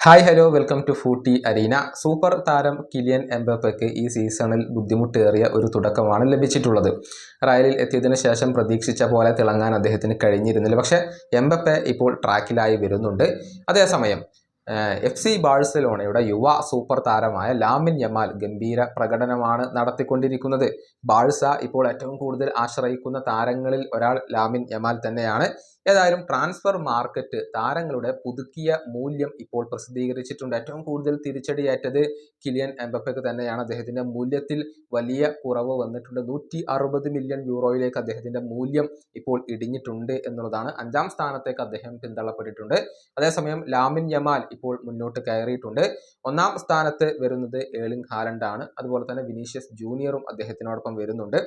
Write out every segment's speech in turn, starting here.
Hi hello welcome to footy arena super താരം Kylian എംബപ്പയ്ക്ക് ഈ സീസണിൽ ബുദ്ധിമുട്ടേറിയ ഒരു തുടക്കമാണ് ലഭിച്ചിട്ടുള്ളത്. റയലിൽ എത്തിയതിനു ശേഷം പ്രതീക്ഷിച്ച പോലെ തിളങ്ങാൻ അദ്ദേഹത്തിന് കഴിഞ്ഞിരുന്നില്ല. പക്ഷേ എംബപ്പെ ഇപ്പോൾ ട്രാക്കിലായി വരുന്നുണ്ട്. അതേസമയം എഫ് സി ബാഴ്സലോണയുടെ യുവ സൂപ്പർ താരമായ ലാമിൻ യമാൽ ഗംഭീര പ്രകടനമാണ് നടത്തിക്കൊണ്ടിരിക്കുന്നത്. ബാഴ്സ ഇപ്പോൾ ഏറ്റവും കൂടുതൽ ആശ്രയിക്കുന്ന താരങ്ങളിൽ ഒരാൾ ലാമിൻ യമാൽ തന്നെയാണ്. ഏതായാലും ട്രാൻസ്ഫർ മാർക്കറ്റ് താരങ്ങളുടെ പുതുക്കിയ മൂല്യം ഇപ്പോൾ പ്രസിദ്ധീകരിച്ചിട്ടുണ്ട്. ഏറ്റവും കൂടുതൽ തിരിച്ചടിയേറ്റത് കിലിയൻ എംബപ്പയ്ക്ക് തന്നെയാണ്. അദ്ദേഹത്തിന്റെ മൂല്യത്തിൽ വലിയ കുറവ് വന്നിട്ടുണ്ട്. നൂറ്റി അറുപത് മില്യൺ യൂറോയിലേക്ക് അദ്ദേഹത്തിന്റെ മൂല്യം ഇപ്പോൾ ഇടിഞ്ഞിട്ടുണ്ട് എന്നുള്ളതാണ്. അഞ്ചാം സ്ഥാനത്തേക്ക് അദ്ദേഹം പിന്തള്ളപ്പെട്ടിട്ടുണ്ട്. അതേസമയം ലാമിൻ യമാൽ ഇപ്പോൾ മുന്നോട്ട് കയറിയിട്ടുണ്ട്. ഒന്നാം സ്ഥാനത്ത് വരുന്നത് ഏളിംഗ് ആണ് അതുപോലെ തന്നെ വിനീഷ്യസ് ജൂനിയറും അദ്ദേഹത്തിനോടൊപ്പം വരുന്നുണ്ട്.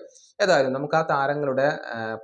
ഏതായാലും നമുക്ക് ആ താരങ്ങളുടെ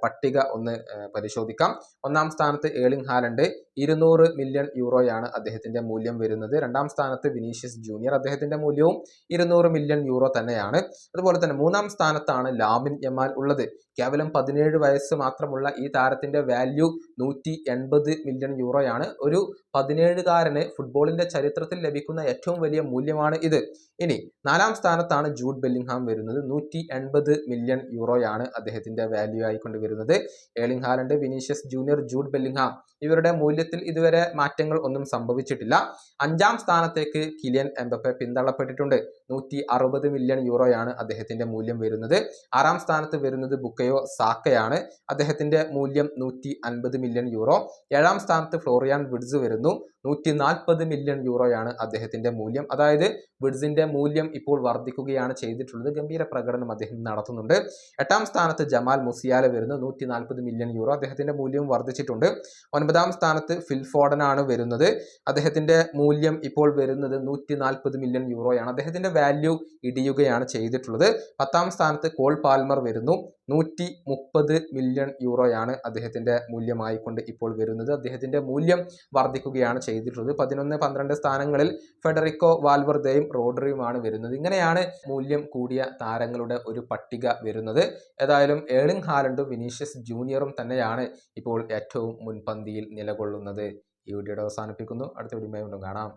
പട്ടിക ഒന്ന് പരിശോധിക്കാം. ഒന്നാം സ്ഥാനത്ത് ഏളിംഗ് ഹാലൻഡ്. ഇരുന്നൂറ് മില്യൺ യൂറോയാണ് അദ്ദേഹത്തിന്റെ മൂല്യം വരുന്നത്. രണ്ടാം സ്ഥാനത്ത് വിനീഷ്യസ് ജൂനിയർ അദ്ദേഹത്തിന്റെ മൂല്യവും ഇരുന്നൂറ് മില്യൺ യൂറോ തന്നെയാണ്. അതുപോലെ തന്നെ മൂന്നാം സ്ഥാനത്താണ് ലാമിൻ യമാൽ ഉള്ളത്. കേവലം പതിനേഴ് വയസ്സ് മാത്രമുള്ള ഈ താരത്തിന്റെ വാല്യൂ നൂറ്റി എൺപത് മില്യൺ യൂറോയാണ്. ഒരു പതിനേഴുകാരന് ഫുട്ബോളിന്റെ ചരിത്രത്തിൽ ലഭിക്കുന്ന ഏറ്റവും വലിയ മൂല്യമാണ് ഇത്. ഇനി നാലാം സ്ഥാനത്താണ് ജൂഡ് ബെല്ലിംഗ്ഹാം വരുന്നത്. നൂറ്റി എൺപത് മില്യൺ യൂറോയാണ് അദ്ദേഹത്തിന്റെ വാല്യൂ ആയിക്കൊണ്ട് വരുന്നത്. Erling Haaland Vinicius Junior Jude Bellingham ഇവരുടെ മൂല്യത്തിൽ ഇതുവരെ മാറ്റങ്ങൾ ഒന്നും സംഭവിച്ചിട്ടില്ല. അഞ്ചാം സ്ഥാനത്തേക്ക് കിലിയൻ എംബപ്പെ പിന്തള്ളപ്പെട്ടിട്ടുണ്ട്. നൂറ്റി അറുപത് മില്യൺ യൂറോയാണ് അദ്ദേഹത്തിന്റെ മൂല്യം വരുന്നത്. ആറാം സ്ഥാനത്ത് വരുന്നത് ബുക്കയോ സാക്കയാണ്. അദ്ദേഹത്തിന്റെ മൂല്യം നൂറ്റി അൻപത് മില്യൺ യൂറോ. ഏഴാം സ്ഥാനത്ത് ഫ്ലോറിയാൻ വിഡ്സ് വരുന്നു. നൂറ്റി നാൽപ്പത് മില്യൺ യൂറോയാണ് അദ്ദേഹത്തിന്റെ മൂല്യം. അതായത് വിഡ്സിന്റെ മൂല്യം ഇപ്പോൾ വർദ്ധിക്കുകയാണ് ചെയ്തിട്ടുള്ളത്. ഗംഭീര പ്രകടനം അദ്ദേഹം നടത്തുന്നുണ്ട്. എട്ടാം സ്ഥാനത്ത് ജമാൽ മുസിയാല വരുന്നു. നൂറ്റി നാൽപ്പത് മില്യൺ യൂറോ അദ്ദേഹത്തിന്റെ മൂല്യം വർദ്ധിച്ചിട്ടുണ്ട്. ഒൻപതാം സ്ഥാനത്ത് ഫിൽഫോർഡനാണ് വരുന്നത്. അദ്ദേഹത്തിന്റെ മൂല്യം ഇപ്പോൾ വരുന്നത് നൂറ്റി നാൽപ്പത് മില്യൺ യൂറോയാണ്. അദ്ദേഹത്തിന്റെ വാല്യൂ ഇടിയുകയാണ് ചെയ്തിട്ടുള്ളത്. പത്താം സ്ഥാനത്ത് കോൾ പാൽമർ വരുന്നു. നൂറ്റി മുപ്പത് മില്യൺ യൂറോയാണ് അദ്ദേഹത്തിന്റെ മൂല്യമായിക്കൊണ്ട് ഇപ്പോൾ വരുന്നത്. അദ്ദേഹത്തിന്റെ മൂല്യം വർദ്ധിക്കുകയാണ് ചെയ്തിട്ടുള്ളത്. പതിനൊന്ന് പന്ത്രണ്ട് സ്ഥാനങ്ങളിൽ ഫെഡറിക്കോ വാൽവർദയും റോഡറിയുമാണ് വരുന്നത്. ഇങ്ങനെയാണ് മൂല്യം കൂടിയ താരങ്ങളുടെ ഒരു പട്ടിക വരുന്നത്. ഏതായാലും ഏളിംഗ് ഹാലണ്ടും വിനീഷ്യസ് ജൂനിയറും തന്നെയാണ് ഇപ്പോൾ ഏറ്റവും മുൻപന്തിയിൽ നിലകൊള്ളുന്നത്. ഈ വീഡിയോയുടെ അവസാനിപ്പിക്കുന്നു. അടുത്ത വീഡിയോ കാണാം.